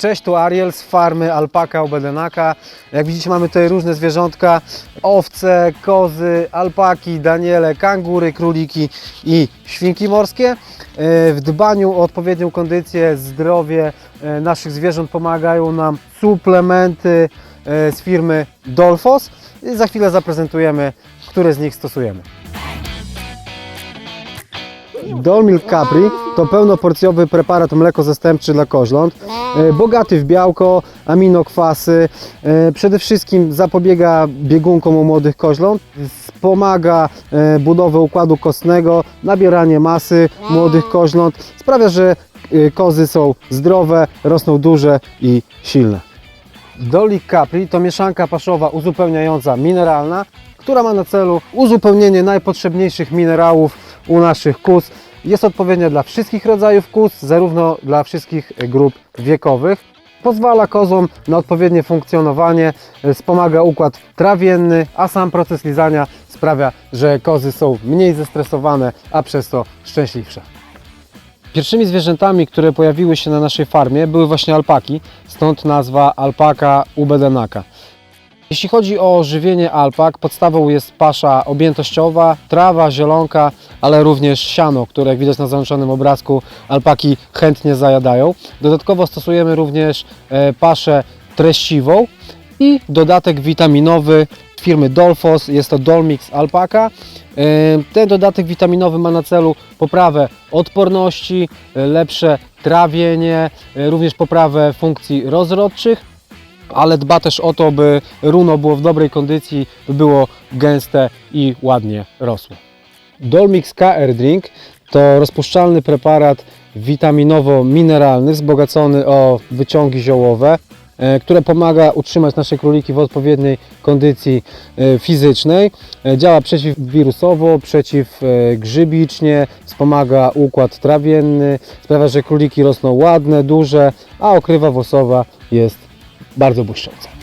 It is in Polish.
Cześć, tu Ariel z farmy Alpaka Ubedenaka. Jak widzicie mamy tutaj różne zwierzątka, owce, kozy, alpaki, daniele, kangury, króliki i świnki morskie. E, W dbaniu o odpowiednią kondycję, zdrowie e, naszych zwierząt pomagają nam suplementy e, z firmy Dolfos. Za chwilę zaprezentujemy, które z nich stosujemy. Dolmilk Capri to pełnoporcjowy preparat mleko zastępczy dla koźląt, e, bogaty w białko, aminokwasy, e, przede wszystkim zapobiega biegunkom u młodych koźląt, wspomaga e, budowę układu kostnego, nabieranie masy młodych koźląt, sprawia, że kozy są zdrowe, rosną duże i silne. Dolik Capri to mieszanka paszowa uzupełniająca mineralna, która ma na celu uzupełnienie najpotrzebniejszych minerałów u naszych kóz. Jest odpowiednia dla wszystkich rodzajów kóz, zarówno dla wszystkich grup wiekowych. Pozwala kozom na odpowiednie funkcjonowanie, e, wspomaga układ trawienny, a sam proces lizania sprawia, że kozy są mniej zestresowane, a przez to szczęśliwsze. Pierwszymi zwierzętami, które pojawiły się na naszej farmie były właśnie alpaki, stąd nazwa alpaka ubedenaka. Jeśli chodzi o żywienie alpak, podstawą jest pasza objętościowa, trawa, zielonka, ale również siano, które jak widać na załączonym obrazku alpaki chętnie zajadają. Dodatkowo stosujemy również e, paszę treściwą i dodatek witaminowy firmy Dolfos, jest to Dolmix Alpaka. E, Ten dodatek witaminowy ma na celu poprawę odporności, e, lepsze trawienie, również poprawę funkcji rozrodczych ale dba też o to, by runo było w dobrej kondycji, by było gęste i ładnie rosło. Dolmix KR Drink to rozpuszczalny preparat witaminowo-mineralny wzbogacony o wyciągi ziołowe, e, które pomaga utrzymać nasze króliki w odpowiedniej kondycji e, fizycznej. E, Działa przeciwwirusowo, przeciwgrzybicznie, wspomaga układ trawienny, sprawia, że króliki rosną ładne, duże, a okrywa włosowa jest bardzo błyszcząca.